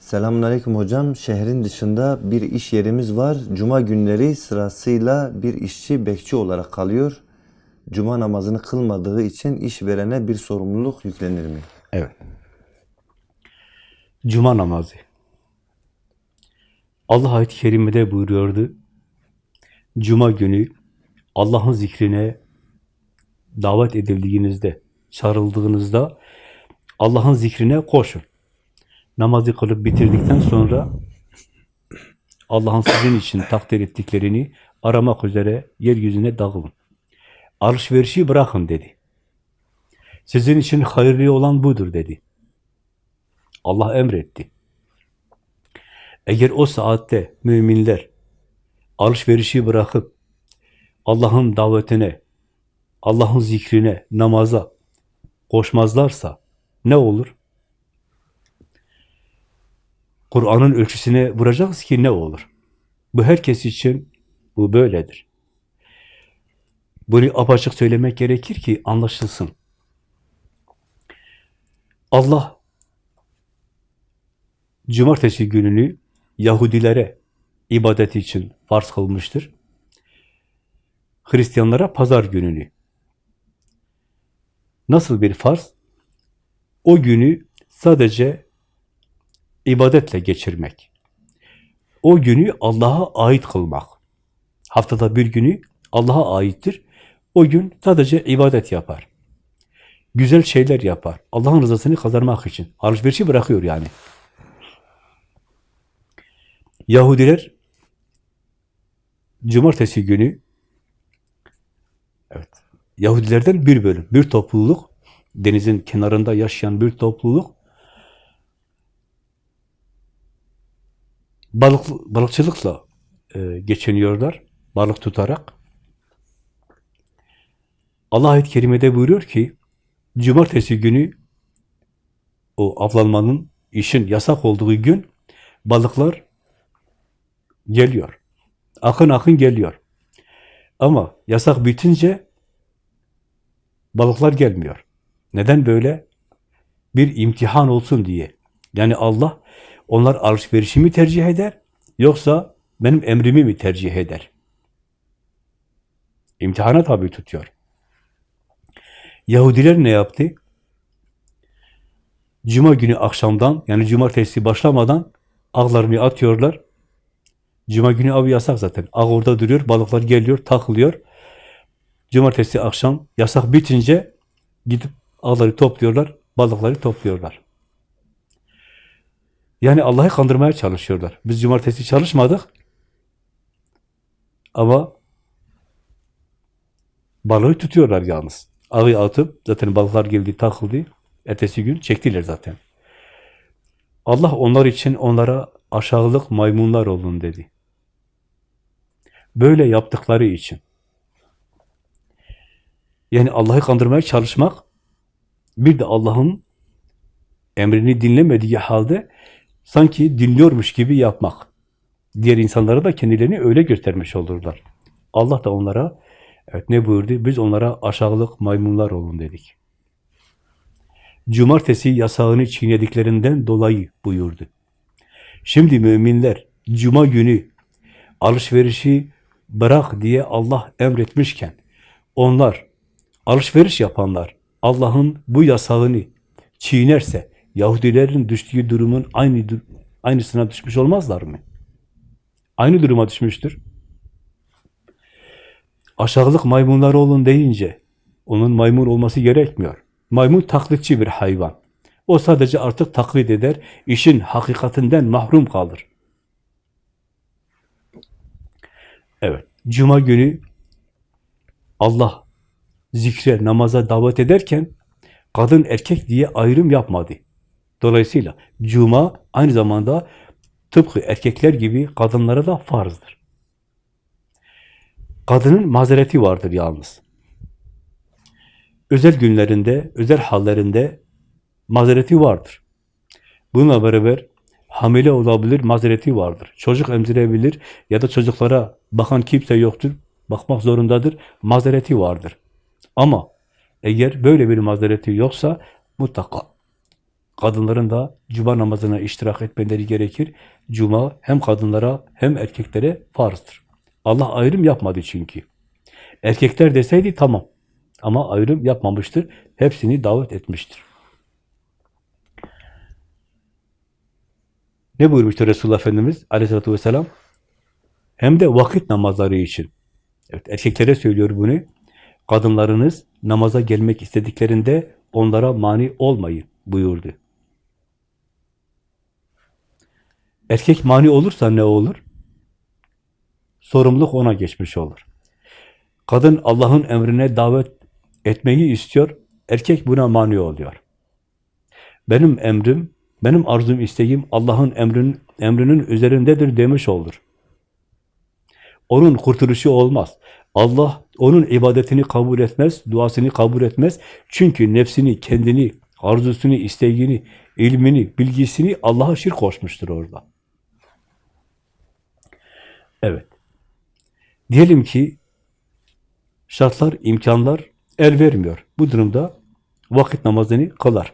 Selamünaleyküm hocam. Şehrin dışında bir iş yerimiz var. Cuma günleri sırasıyla bir işçi bekçi olarak kalıyor. Cuma namazını kılmadığı için işverene bir sorumluluk yüklenir mi? Evet. Cuma namazı. Allah ayet-i kerimede buyuruyordu. Cuma günü Allah'ın zikrine davet edildiğinizde, çağrıldığınızda Allah'ın zikrine koşun. Namazı kılıp bitirdikten sonra Allah'ın sizin için takdir ettiklerini aramak üzere yeryüzüne dağılın. Alışverişi bırakın dedi. Sizin için hayırlı olan budur dedi. Allah emretti. Eğer o saatte müminler alışverişi bırakıp Allah'ın davetine, Allah'ın zikrine, namaza koşmazlarsa ne olur? Kur'an'ın ölçüsüne vuracağız ki ne olur? Bu herkes için bu böyledir. Bunu apaçık söylemek gerekir ki anlaşılsın. Allah cumartesi gününü Yahudilere ibadet için farz kılmıştır. Hristiyanlara pazar gününü. Nasıl bir farz? O günü sadece ibadetle geçirmek. O günü Allah'a ait kılmak. Haftada bir günü Allah'a aittir. O gün sadece ibadet yapar. Güzel şeyler yapar. Allah'ın rızasını kazanmak için. Alışverişi bırakıyor yani. Yahudiler cumartesi günü evet Yahudilerden bir bölüm, bir topluluk denizin kenarında yaşayan bir topluluk balık balıkçılıkla e, geçiniyorlar. Balık tutarak. Allah ayet-i kerimede buyuruyor ki cumartesi günü o avlanmanın işin yasak olduğu gün balıklar geliyor. Akın akın geliyor. Ama yasak bitince balıklar gelmiyor. Neden böyle? Bir imtihan olsun diye. Yani Allah onlar alışverişimi tercih eder yoksa benim emrimi mi tercih eder? İmtihana tabi tutuyor. Yahudiler ne yaptı? Cuma günü akşamdan yani cumartesi başlamadan ağlarını atıyorlar. Cuma günü av yasak zaten. Ağ orada duruyor, balıklar geliyor, takılıyor. Cumartesi akşam yasak bitince gidip ağları topluyorlar, balıkları topluyorlar. Yani Allah'ı kandırmaya çalışıyorlar. Biz cumartesi çalışmadık ama balığı tutuyorlar yalnız. Ağı atıp zaten balıklar geldi, takıldı. Ertesi gün çektiler zaten. Allah onlar için onlara aşağılık maymunlar olun dedi. Böyle yaptıkları için. Yani Allah'ı kandırmaya çalışmak, bir de Allah'ın emrini dinlemediği halde sanki dinliyormuş gibi yapmak. Diğer insanlara da kendilerini öyle göstermiş olurlar. Allah da onlara, evet ne buyurdu? Biz onlara aşağılık maymunlar olun dedik. Cumartesi yasağını çiğnediklerinden dolayı buyurdu. Şimdi müminler cuma günü alışverişi bırak diye Allah emretmişken onlar alışveriş yapanlar Allah'ın bu yasağını çiğnerse Yahudilerin düştüğü durumun aynı aynısına düşmüş olmazlar mı? Aynı duruma düşmüştür. Aşağılık maymunlar olun deyince onun maymun olması gerekmiyor. Maymun taklitçi bir hayvan. O sadece artık taklit eder, işin hakikatinden mahrum kalır. Evet, Cuma günü Allah zikre, namaza davet ederken kadın erkek diye ayrım yapmadı. Dolayısıyla Cuma aynı zamanda tıpkı erkekler gibi kadınlara da farzdır. Kadının mazereti vardır yalnız. Özel günlerinde, özel hallerinde mazereti vardır. Bununla beraber hamile olabilir, mazereti vardır. Çocuk emzirebilir ya da çocuklara bakan kimse yoktur, bakmak zorundadır, mazereti vardır. Ama eğer böyle bir mazereti yoksa mutlaka kadınların da cuma namazına iştirak etmeleri gerekir. Cuma hem kadınlara hem erkeklere farzdır. Allah ayrım yapmadı çünkü. Erkekler deseydi tamam. Ama ayrım yapmamıştır. Hepsini davet etmiştir. Ne buyurmuştur Resulullah Efendimiz aleyhissalatü vesselam? Hem de vakit namazları için. Evet, erkeklere söylüyor bunu. Kadınlarınız namaza gelmek istediklerinde onlara mani olmayın buyurdu. Erkek mani olursa ne olur? Sorumluluk ona geçmiş olur. Kadın Allah'ın emrine davet etmeyi istiyor, erkek buna mani oluyor. Benim emrim, benim arzum, isteğim Allah'ın emrinin, emrinin üzerindedir demiş olur. Onun kurtuluşu olmaz. Allah onun ibadetini kabul etmez, duasını kabul etmez. Çünkü nefsini, kendini, arzusunu, isteğini, ilmini, bilgisini Allah'a şirk koşmuştur orada. Evet. Diyelim ki şartlar, imkanlar el vermiyor. Bu durumda vakit namazını kılar.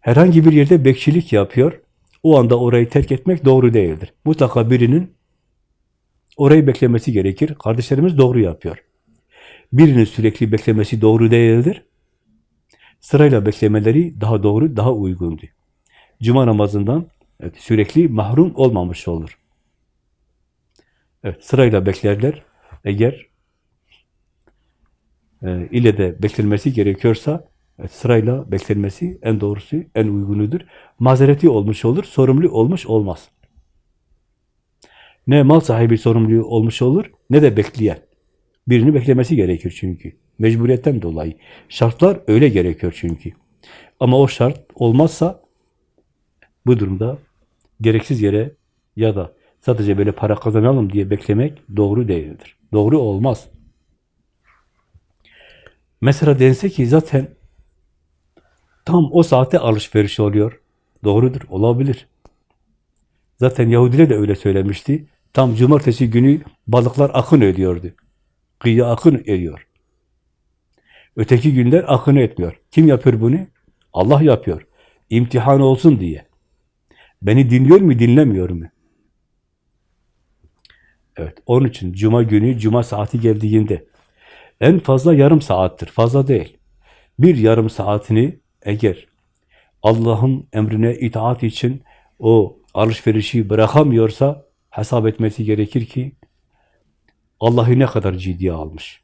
Herhangi bir yerde bekçilik yapıyor. O anda orayı terk etmek doğru değildir. Mutlaka birinin orayı beklemesi gerekir. Kardeşlerimiz doğru yapıyor. Birinin sürekli beklemesi doğru değildir. Sırayla beklemeleri daha doğru, daha uygundu. Cuma namazından evet, sürekli mahrum olmamış olur. Evet, sırayla beklerler. Eğer e, ile de beklenmesi gerekiyorsa evet, sırayla beklenmesi en doğrusu, en uygunudur. Mazereti olmuş olur, sorumlu olmuş olmaz. Ne mal sahibi sorumlu olmuş olur, ne de bekleyen. Birini beklemesi gerekir çünkü. Mecburiyetten dolayı. Şartlar öyle gerekiyor çünkü. Ama o şart olmazsa bu durumda gereksiz yere ya da sadece böyle para kazanalım diye beklemek doğru değildir. Doğru olmaz. Mesela dense ki zaten tam o saate alışveriş oluyor. Doğrudur, olabilir. Zaten Yahudiler de öyle söylemişti. Tam cumartesi günü balıklar akın ediyordu. Kıyıya akın ediyor. Öteki günler akın etmiyor. Kim yapıyor bunu? Allah yapıyor. İmtihan olsun diye. Beni dinliyor mu, dinlemiyor mu? Evet, onun için cuma günü, cuma saati geldiğinde en fazla yarım saattir, fazla değil. Bir yarım saatini eğer Allah'ın emrine itaat için o alışverişi bırakamıyorsa hesap etmesi gerekir ki Allah'ı ne kadar ciddiye almış.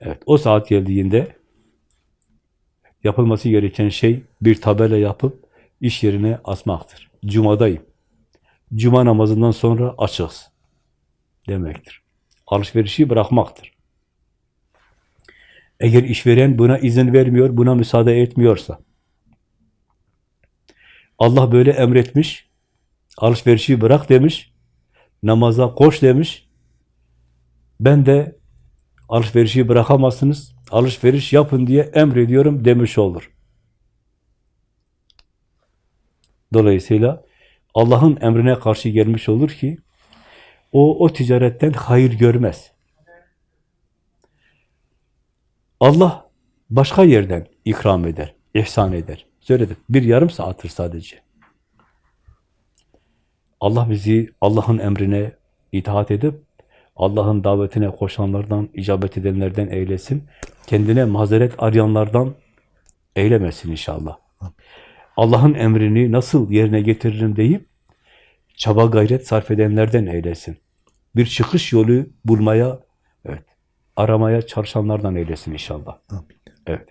Evet, o saat geldiğinde yapılması gereken şey bir tabela yapıp iş yerine asmaktır. Cumadayım. Cuma namazından sonra açız demektir. Alışverişi bırakmaktır. Eğer işveren buna izin vermiyor, buna müsaade etmiyorsa, Allah böyle emretmiş, alışverişi bırak demiş, namaza koş demiş, ben de alışverişi bırakamazsınız, alışveriş yapın diye emrediyorum demiş olur. Dolayısıyla Allah'ın emrine karşı gelmiş olur ki, o, o ticaretten hayır görmez. Allah başka yerden ikram eder, ihsan eder. Söyledim, bir yarım saattir sadece. Allah bizi Allah'ın emrine itaat edip, Allah'ın davetine koşanlardan, icabet edenlerden eylesin. Kendine mazeret arayanlardan eylemesin inşallah. Allah'ın emrini nasıl yerine getiririm deyip, çaba gayret sarf edenlerden eylesin. Bir çıkış yolu bulmaya, evet, aramaya çalışanlardan eylesin inşallah. Amin. Evet.